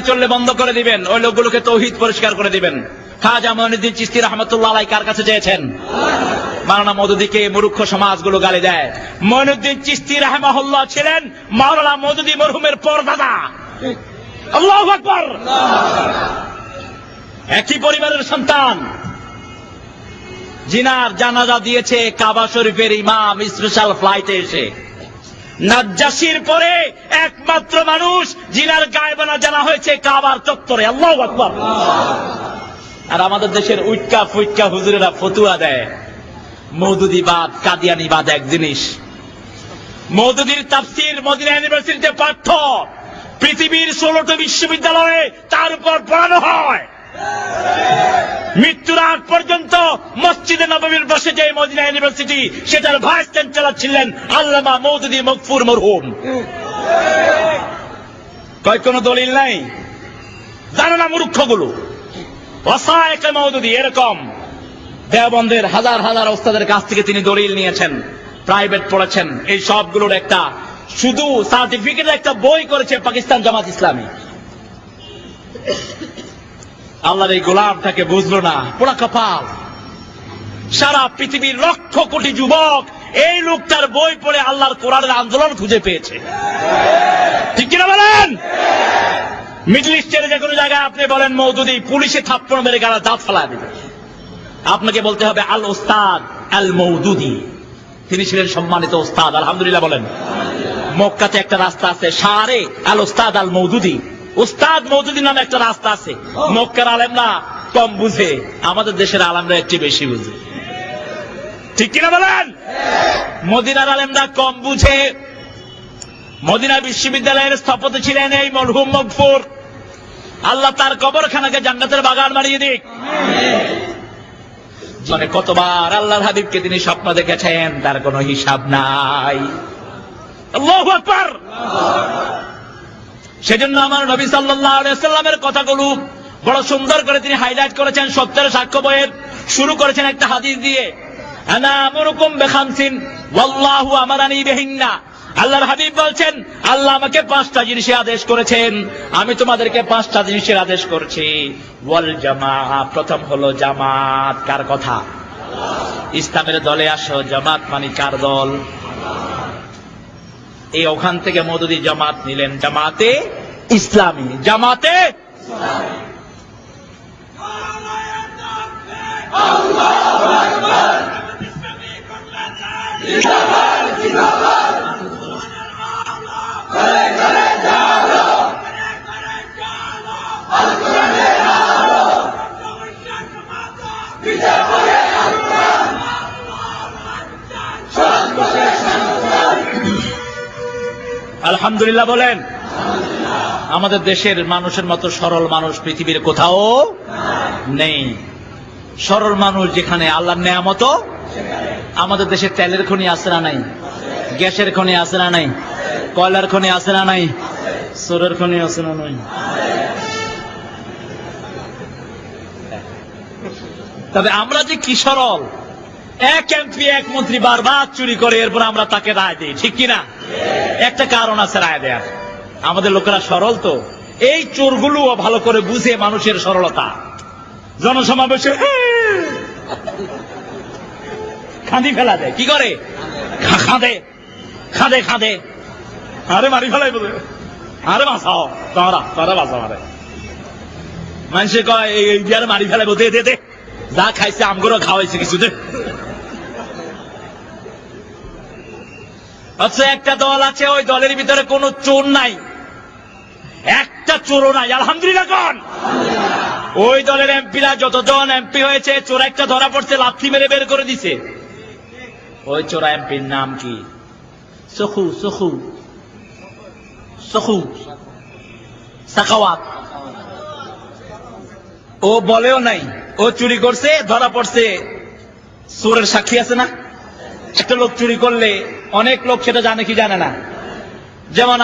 চললে বন্ধ করে দিবেন। ওই লোকগুলোকে তৌহিদ পরিষ্কার করে দিবেন। খাজা মহিনুদ্দিন চিস্তি রহমতুল্লাহ আলাই কার কাছে চেয়েছেন? মাওলানা মদুদিকে মূর্খ সমাজগুলো গালি দেয়। মহিনুদ্দিন চিস্তি রাহমাহুল্লাহ ছিলেন মাওলানা মদুদি মরহুমের পরদাদা। আল্লাহ আকবর। একই পরিবারের সন্তান। জিনার জানাজা দিয়েছে কাবা শরীফের ইমাম স্পেশাল ফ্লাইটে এসে। নাজ্জাসির পরে একমাত্র মানুষ জিনার গায়েবানা জানা হয়েছে কাবার চত্বরে। আল্লাহ আকবর। আর আমাদের দেশের উইটকা ফুইটকা হুজুরেরা ফতুয়া দেয়। মৌদুদিবাদ কাদিয়ানিবাদ এক জিনিস। মৌদুদির তাফসির মদিনা ইউনিভার্সিটিতে পাঠ্য। পৃথিবীর ষোলোটি বিশ্ববিদ্যালয়ে তার উপর পড়ানো হয়। মৃত্যুর আগ পর্যন্ত মসজিদে নবমীর বসে যে মদিনা ইউনিভার্সিটি, সেটার ভাইস চ্যান্সেলর ছিলেন আল্লামা মৌদুদি মকফুর মরহুম। কয় কোনো দলিল নাই? জানো না মূর্খগুলো? অসহায়কে মৌদুদি, এরকম। দেওবন্দের হাজার হাজার ওস্তাদের কাছ থেকে তিনি দলিল নিয়েছেন, প্রাইভেট পড়েছেন। এই সবগুলোর একটা, শুধু সার্টিফিকেট একটা বই করেছে পাকিস্তান জামাত ইসলামী। আল্লাহর এই গোলামটাকে বুঝলো না। পোড়া কপাল। সারা পৃথিবীর লক্ষ কোটি যুবক এই লোকটার বই পড়ে আল্লাহর কোরআনের আন্দোলন খুঁজে পেয়েছে। ঠিক কিনা বলেন? মিডল ইস্টের যে কোনো জায়গায় আপনি বলেন মৌদুদি পুলিশে থাপ্পড় মেরে গালা দাঁত ফেলা দেবে। আপনাকে বলতে হবে, আল ওস্তাদ আল মৌদুদি তিনি ছিলেন সম্মানিত ওস্তাদ, আলহামদুলিল্লাহ বলেন। মক্কাতে একটা রাস্তা আছে, সারে আল ওস্তাদ আল মৌদুদি উস্তাদ মৌদুদি নামে একটা রাস্তা আছে। মক্কার আলেমরা কম বুঝে, আমাদের দেশের আলেমরা একটি বেশি বুঝে। ঠিক কিনা বলেন? মদিনার আলেমরা কম বুঝে। মদিনা বিশ্ববিদ্যালয়ের স্থপতি ছিলেন এই মরহুম মকফুর। আল্লাহ তার কবরখানাকে জান্নাতের বাগান বানিয়ে দিক। জীবনে কতবার আল্লাহর হাবিবকে তিনি স্বপ্ন দেখেছেন, তার কোনো হিসাব নাই। আল্লাহু আকবার! সেজন্য আমার নবী সাল্লাল্লাহু আলাইহি সাল্লামের কথাগুলো বড় সুন্দর করে তিনি হাইলাইট করেছেন সত্যের সাক্ষ্য বইয়ের। শুরু করেছেন একটা হাদিস দিয়ে আল্লাহর হাবিব বলছেন, আল্লাহ আমাকে পাঁচটা জিনিসের আদেশ করেছেন, আমি তোমাদেরকে পাঁচটা জিনিসের আদেশ করছি। ওয়াল জামা প্রথম হলো জামাত, কার কথা? ইসলামের দলে আসো, জামাত মানে কার দল? এই ওখান থেকে মদুদি জামাত নিলেন। জামাতে ইসলামী। জামাতে আলহামদুলিল্লাহ বলেন। আমাদের দেশের মানুষের মতো সরল মানুষ পৃথিবীর কোথাও নেই। সরল মানুষ যেখানে আল্লাহর নেয়ামত, আমাদের দেশে তেলের খনি না নাই? গ্যাসের খনি না নাই? কয়লার খনি না নাই? সোরের খনি না নাই? তবে আমরা যে কি সরল? এক এমপি, এক মন্ত্রী বারবার চুরি করে, এরপর আমরা তাকে রায় দিই, ঠিক কিনা? একটা কারণ আছে রায় দেয়ার আমাদের লোকেরা সরল তো এই চোরগুলো ভালো করে বুঝে মানুষের সরলতা জনসমাবেশে খাঁদি ফেলা দেয় কি করে খাঁদে খাঁদে খাঁদে আরে মারি ফেলাই বলে আরে বাঁচাও তারা তারা বাঁচাও আরে মানুষে কয় এই আরে মারি ফেলাই দে দে যা খাইছে আমগুলো খাওয়াইছে কিছু দে আচ্ছা একটা দল আছে, ওই দলের ভিতরে কোনো চোর নাই। একটা চোরও নাই, আলহামদুলিল্লাহ কন। ওই দলের এমপিরা যতজন এমপি হয়েছে, চোর একটা ধরা পড়ছে, লাথি মেরে বের করে দিছে। ওই চোরা এমপির নাম কি? সখু সখু। সখু। সাখাওয়াত। ও বলেও নাই, ও চুরি করছে, ধরা পড়ছে। চোরের সাক্ষী আছে না? একটা লোক চুরি করলে অনেক লোক সেটা জানে কি জানে না। যেমন